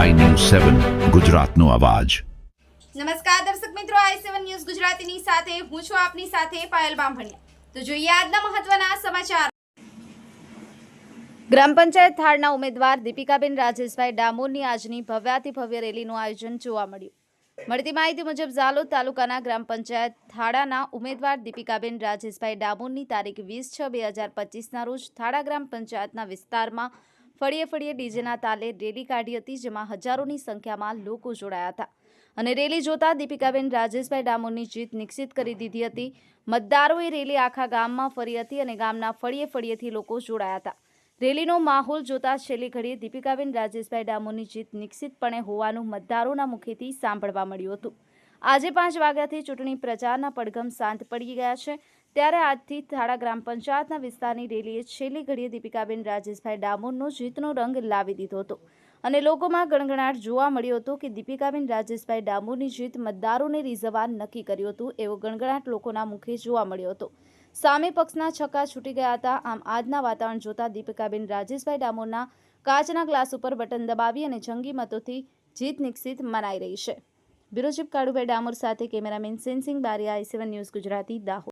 સેવન ગુજરાતનો અવાજ. નમસ્કાર દર્શક મિત્રો આઈ સેવન ન્યૂઝ ગુજરાતીની સાથે હું છું આપની સાથે પાયલ બામભણિયા. તો જોઈએ આજના મહત્વના સમાચાર. ગ્રામ પંચાયત થાળના ઉમેદવાર દીપિકાબેન રાજેશભાઈ ડામોરની આજની ભવ્યાથી ભવ્ય રેલીનું આયોજન જોવા મળ્યું. મળતી માહિતી મુજબ ઝાલોદ તાલુકાના ગ્રામ પંચાયત થાળાના ઉમેદવાર દીપિકાબેન રાજેશભાઈ ડામોરની તારીખ વીસ છ બે હજાર પચીસના રોજ થાળા ગ્રામ પંચાયતના વિસ્તારમાં ફળીએ ફળીએ ડીજેના તાલે રેલી કાઢી હતી, જેમાં હજારોની સંખ્યામાં લોકો જોડાયા હતા. અને રેલી જોતા દીપિકાબેન રાજેશભાઈ ડામોરની જીત નિશ્ચિત કરી દીધી હતી. મતદારોએ રેલી આખા ગામમાં ફરી હતી અને ગામના ફળીએ ફળીએથી લોકો જોડાયા હતા. રેલીનો માહોલ જોતા છેલ્લી ઘડીએ દીપિકાબેન રાજેશભાઈ ડામોરની જીત નિશ્ચિતપણે હોવાનું મતદારોના મુખેથી સાંભળવા મળ્યું હતું. આજે પાંચ વાગ્યાથી ચૂંટણી પ્રચારના પડઘમ શાંત પડી ગયા છે. ત્યારે આજથી થાળા ગ્રામ પંચાયતના વિસ્તારની રેલીએ છેલ્લી ઘડીએ દીપિકાબેન રાજેશભાઈ ડામોરનો જીતનો રંગ લાવી દીધો હતો. અને લોકોમાં ગણગણાટ જોવા મળ્યો હતો કે દીપિકાબેન રાજેશભાઈ ડામોરની જીત મતદારોને રીઝવવા નક્કી કર્યું હતું એવો ગણગણાટ લોકોના મુખે જોવા મળ્યો હતો. સામે પક્ષના છક્કા છૂટી ગયા હતા. આમ આજના વાતાવરણ જોતા દીપિકાબેન રાજેશભાઈ ડામોરના કાચના ગ્લાસ ઉપર બટન દબાવી અને જંગી મતોથી જીત નિશ્ચિત મનાઈ રહી છે. બ્યુરો કાળુભાઈ ડામોર સાથે cameraman Sensing Bariya, I seven news Gujarati, Dahod.